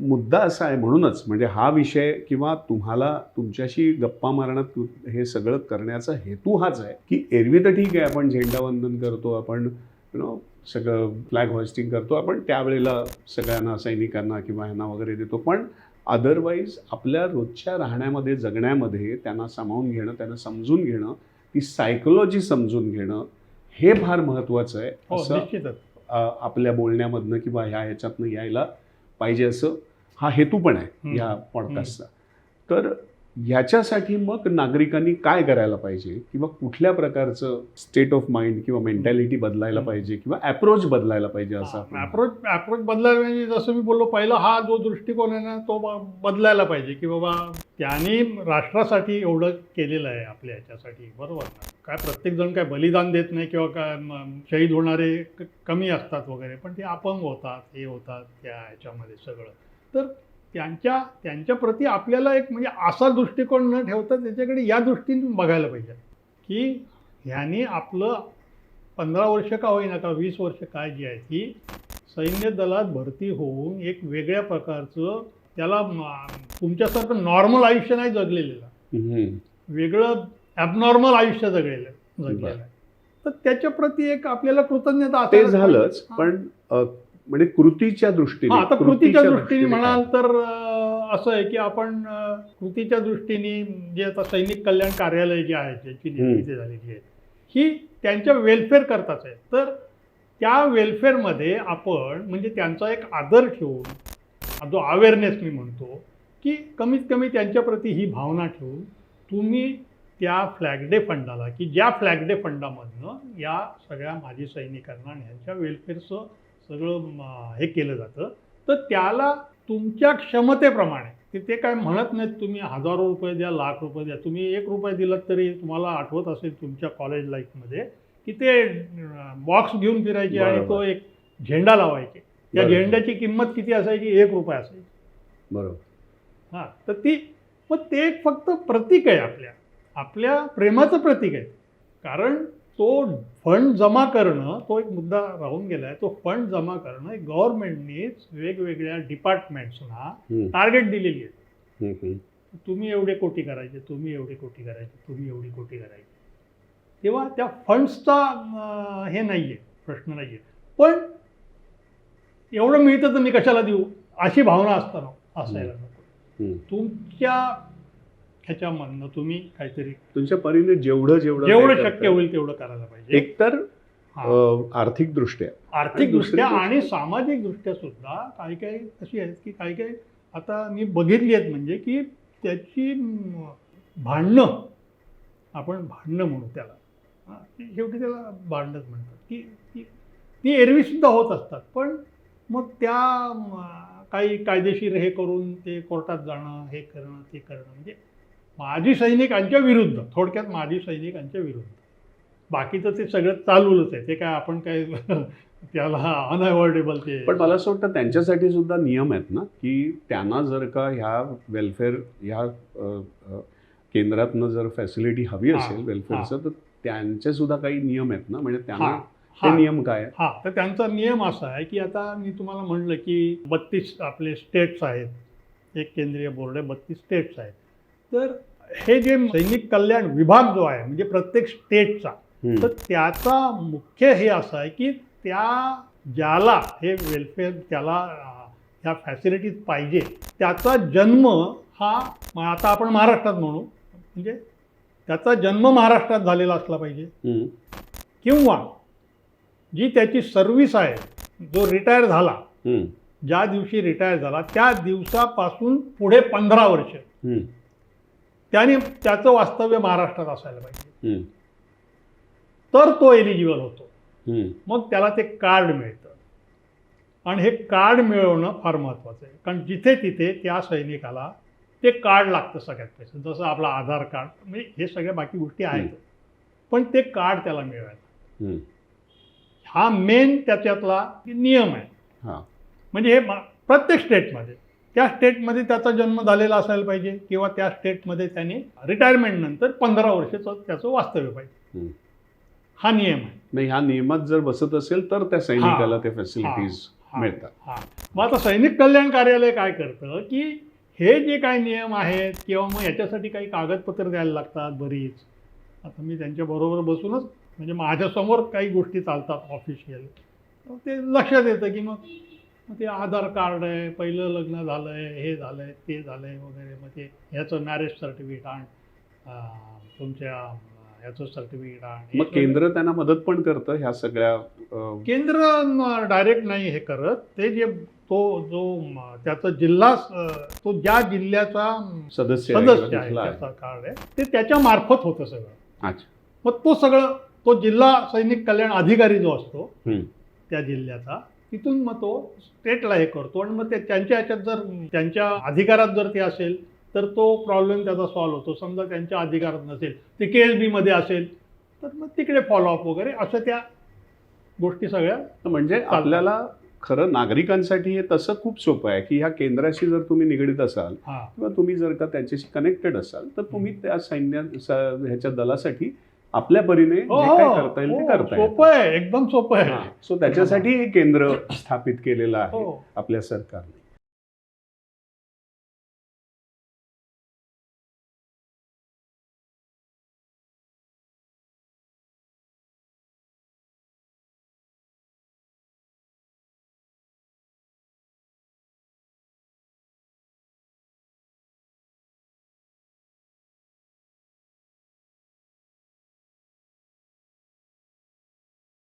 मुद्दा असा आहे म्हणूनच म्हणजे हा विषय किंवा तुम्हाला तुमच्याशी गप्पा मारण्यात हे सगळं करण्याचा हेतू हाच आहे की एरवी तर ठीक आहे आपण झेंडावंदन करतो आपण यु नो सगळं फ्लॅग होस्टिंग करतो आपण त्यावेळेला सगळ्यांना सैनिकांना किंवा ह्यांना वगैरे देतो. पण अदरवाईज आपल्या रोजच्या राहण्यामध्ये जगण्यामध्ये त्यांना सामावून घेणं त्यांना समजून घेणं ती सायकोलॉजी समजून घेणं हे फार महत्त्वाचं आहे. हो असं आपल्या बोलण्यामधनं किंवा ह्या ह्याच्यातनं यायला पाहिजे असं हा हेतू पण आहे. या पॉडकास्टचा. तर ह्याच्यासाठी मग नागरिकांनी काय करायला पाहिजे? किंवा कुठल्या प्रकारचं स्टेट ऑफ माइंड किंवा मेंटॅलिटी बदलायला. पाहिजे? किंवा अप्रोच बदलायला पाहिजे असं अप्रोच अप्रोच बदलायला म्हणजे जसं मी बोललो पहिला हा जो दृष्टिकोन आहे ना तो बदलायला पाहिजे की बाबा त्यांनी राष्ट्रासाठी एवढं केलेलं आहे आपल्या ह्याच्यासाठी बरोबर ना? काय प्रत्येक जण काय बलिदान देत नाही किंवा काय शहीद होणारे कमी असतात वगैरे पण ते अपंग होतात हे होतात त्या ह्याच्यामध्ये सगळं. तर त्यांच्या त्यांच्या प्रती आपल्याला एक म्हणजे असा दृष्टिकोन न ठेवता त्याच्याकडे या दृष्टीने बघायला पाहिजे की ह्यानी आपलं पंधरा वर्ष का होईना का वीस वर्ष काय जी आहे ती सैन्य दलात भरती होऊन एक वेगळ्या प्रकारचं त्याला तुमच्यासारखं नॉर्मल आयुष्य नाही जगलेलं. वेगळं ॲबनॉर्मल आयुष्य जगलेलं जगलेलं. आहे तर त्याच्या प्रती एक आपल्याला कृतज्ञता ते झालंच. पण म्हणजे कृतीच्या दृष्टीने आता कृतीच्या दृष्टीने? म्हणाल तर असं आहे की आपण कृतीच्या दृष्टीने जे आता सैनिक कल्याण कार्यालय जे आहे ज्याची निर्मिती झालेली आहे ही त्यांच्या वेलफेअर करताच आहे तर त्या वेलफेअरमध्ये आपण म्हणजे त्यांचा एक आदर ठेवून जो अवेअरनेस मी म्हणतो की कमीत कमी त्यांच्याप्रती ही भावना ठेवून तुम्ही त्या फ्लॅग डे फंडाला की ज्या फ्लॅग डे फंडामधनं या सगळ्या माजी सैनिकांना आणि ह्यांच्या वेलफेअरचं सगळं हे केलं जातं. तर त्याला तुमच्या क्षमतेप्रमाणे ते ते काय म्हणत नाहीत तुम्ही हजारो रुपये द्या लाख रुपये द्या तुम्ही एक रुपये दिलात तरी तुम्हाला आठवत असेल तुमच्या कॉलेज लाईफमध्ये की ते बॉक्स घेऊन फिरायचे आणि तो. एक झेंडा लावायचे. त्या. झेंड्याची किंमत किती असायची? एक रुपये असायची. बरोबर. हां तर ती मग ते एक फक्त प्रतीक आहे आपल्या. आपल्या प्रेमाचं प्रतीक आहे. कारण तो फंड जमा करणं तो एक मुद्दा राहून गेला आहे तो फंड जमा करणं गव्हर्नमेंटनीच वेगवेगळ्या डिपार्टमेंट्सना. टार्गेट दिलेली आहे. तुम्ही एवढे कोटी करायचे तुम्ही एवढे कोटी करायचे तुम्ही एवढी कोटी करायची तेव्हा त्या फंड्सचा हे नाही आहे प्रश्न नाही आहे पण एवढं मिळतं तर मी कशाला देऊ अशी भावना असताना असायला नको. तुमच्या ह्याच्यामधनं तुम्ही काहीतरी तुमच्या परीने जेवढं जेवढं जेवढं काय शक्य होईल तेवढं करायला पाहिजे. एकतर. आर्थिक दृष्ट्या आर्थिक दृष्ट्या आणि सामाजिक दृष्ट्या सुद्धा काही काही कशी आहेत की काही काही आता मी बघितली आहेत म्हणजे की त्याची भांडणं आपण भांडणं म्हणू त्याला. शेवटी त्याला भांडणच म्हणतात. की ती ती एरवी सुद्धा होत असतात. पण मग त्या काही कायदेशीर हे करून ते कोर्टात जाणं हे करणं ते करणं म्हणजे माजी सैनिकांच्या विरुद्ध थोडक्यात माजी सैनिकांच्या विरुद्ध. बाकीचं ते सगळं चालूच आहे. ते काय आपण काय त्याला अनअवॉइडेबल ते पण मला असं वाटतं त्यांच्यासाठी सुद्धा नियम आहेत ना की त्यांना जर का ह्या वेलफेअर ह्या केंद्रातनं जर फॅसिलिटी हवी असेल वेलफेअरचं तर त्यांचे सुद्धा काही नियम आहेत ना? म्हणजे त्यांना हा, ते. नियम काय? हा तर त्यांचा नियम असा आहे की आता मी तुम्हाला म्हणलं की बत्तीस आपले स्टेट्स आहेत. एक केंद्रीय बोर्ड आहे बत्तीस स्टेट्स आहेत. तर हे जे सैनिक कल्याण विभाग जो आहे म्हणजे प्रत्येक स्टेटचा. तर त्याचा मुख्य हे असं आहे की त्या ज्याला हे वेलफेअर त्याला ह्या फॅसिलिटीज पाहिजे त्याचा जन्म हा आता आपण महाराष्ट्रात म्हणू म्हणजे त्याचा जन्म महाराष्ट्रात झालेला असला पाहिजे. किंवा जी त्याची सर्व्हिस आहे जो रिटायर झाला. ज्या दिवशी रिटायर झाला त्या दिवसापासून पुढे पंधरा वर्ष. त्याने त्याचं वास्तव्य महाराष्ट्रात असायला पाहिजे. तर तो एलिजिबल होतो. मग त्याला ते कार्ड मिळतं. आणि हे कार्ड मिळवणं फार महत्त्वाचं आहे. कारण जिथे तिथे त्या सैनिकाला ते कार्ड लागतं सगळ्यात पैसे. जसं आपलं आधार कार्ड म्हणजे हे सगळ्या बाकी गोष्टी आहेत. पण ते कार्ड त्याला मिळवायला. हा मेन त्याच्यातला नियम आहे. हा. म्हणजे हे प्रत्येक स्टेटमध्ये त्या स्टेटमध्ये त्याचा जन्म झालेला असायला पाहिजे किंवा त्या स्टेटमध्ये त्याने रिटायरमेंट नंतर पंधरा वर्षाचं त्याचं वास्तव्य पाहिजे. हा नियम आहे. मग ह्या नियमात जर बसत असेल तर त्या सैनिकाला ते फॅसिलिटीज. मिळतात. हा. मग आता सैनिक कल्याण कार्यालय काय करतं की हे जे काही नियम आहेत किंवा मग याच्यासाठी काही कागदपत्र द्यायला लागतात बरीच. आता मी त्यांच्याबरोबर बसूनच म्हणजे माझ्यासमोर काही गोष्टी चालतात ऑफिशियल ते लक्षात येतं की मग मग ते आधार कार्ड आहे पहिलं लग्न झालं आहे हे झालं आहे ते झालं आहे वगैरे. मग ते ह्याचं मॅरेज सर्टिफिकेट आण तुमच्या ह्याचं सर्टिफिकेट आण. मग केंद्र त्यांना मदत पण करतं ह्या सगळ्या केंद्र डायरेक्ट नाही हे करत. ते जे तो जो त्याचा जिल्हा तो ज्या जिल्ह्याचा सदस्य सदस्य आहे. त्याचा कार्ड आहे ते त्याच्या मार्फत होतं सगळं. अच्छा. मग तो सगळं तो जिल्हा सैनिक कल्याण अधिकारी जो असतो. त्या जिल्ह्याचा तिथून मग तो स्टेटला हे करतो. आणि मग ते त्यांच्या ह्याच्यात जर त्यांच्या अधिकारात जर ते असेल तर तो प्रॉब्लेम त्याचा सॉल्व्ह होतो. समजा त्यांच्या अधिकारात नसेल ते के एस बीमध्ये असेल तर मग तिकडे फॉलोअप वगैरे असं त्या गोष्टी सगळ्या म्हणजे आपल्याला खरं नागरिकांसाठी हे तसं खूप सोपं आहे की ह्या केंद्राशी जर तुम्ही निगडीत असाल हां. किंवा तुम्ही जर का त्याच्याशी कनेक्टेड असाल तर तुम्ही त्या सैन्य ह्याच्या दलासाठी आपल्या परीने जे हो, काय हो, करता येईल ते हो, करता येईल. सोपं आहे एकदम सोपं आहे. सो त्याच्यासाठी हे केंद्र स्थापित केलेलं आहे हो. आपल्या सरकारने.